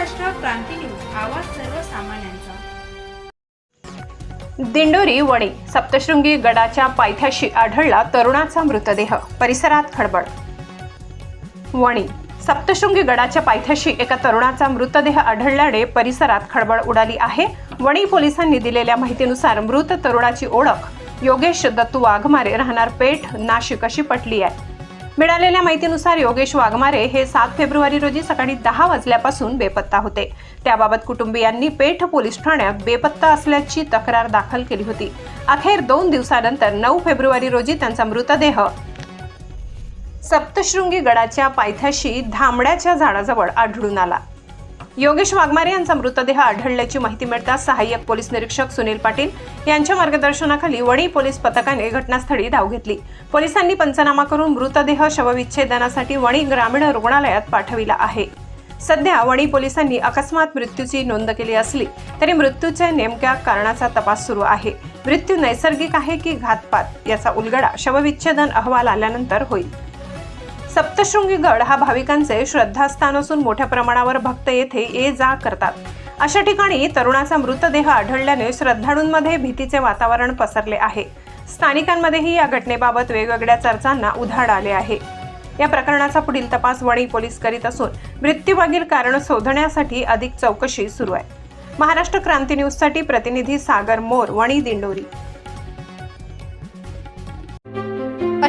Maharashtra Kranti news आवाज सर्वसामान्यांचा. दिंडोरी वणी सप्तशृंगी गडाच्या पायथ्याशी आढळला तरुणाचा मृतदेह. परिसरात खळबळ वणी सप्तशृंगी गडाच्या पायथ्याशी एका तरुणाचा मृतदेह आढळल्याने परिसरात खळबळ उडाली आहे. वणी पोलिसांनी दिलेल्या माहितीनुसार मृत तरुणाची ओळख योगेश दत्तू वाघमारे राहणार पेठ नाशिक अशी पटली आहे. मिळालेल्या माहितीनुसार योगेश वाघमारे हे सात फेब्रुवारी रोजी सकाळी दहा वाजल्यापासून बेपत्ता होते. त्याबाबत कुटुंबियांनी पेठ पोलीस ठाण्यात बेपत्ता असल्याची तक्रार दाखल केली होती. अखेर दोन दिवसानंतर नऊ फेब्रुवारी रोजी त्यांचा मृतदेह सप्तशृंगी गडाच्या पायथ्याशी धामड्याच्या झाडाजवळ आढळून आला. योगेश वाघमारे यांचा मृतदेह आढळल्याची माहिती मिळताच सहाय्यक पोलीस निरीक्षक सुनील पाटील यांच्या मार्गदर्शनाखाली वणी पोलीस पथकाने घटनास्थळी धाव घेतली. पोलिसांनी पंचनामा करून मृतदेह शवविच्छेदनासाठी वणी ग्रामीण रुग्णालयात पाठविला आहे. सध्या वणी पोलिसांनी अकस्मात मृत्यूची नोंद केली असली तरी मृत्यूच्या नेमक्या कारणाचा तपास सुरू आहे. मृत्यू नैसर्गिक आहे की घातपात? याचा उलगडा शवविच्छेदन अहवाल आल्यानंतर होईल. सप्तशृंगी गड हा भाविकांचे श्रद्धास्थान असून मोठ्या प्रमाणावर भक्त येथे ये जा करतात. अशा ठिकाणी तरुणाचा मृतदेह आढळल्याने श्रद्धाळूंमध्ये भीतीचे वातावरण पसरले आहे. स्थानिकांमध्येही या घटनेबाबत वेगवेगळ्या चर्चांना उधाण आले आहे. या प्रकरणाचा पुढील तपास वणी पोलीस करीत असून मृत्यूमागील कारण शोधण्यासाठी अधिक चौकशी सुरू आहे. महाराष्ट्र क्रांती न्यूजसाठी प्रतिनिधी सागर मोर वणी दिंडोरी.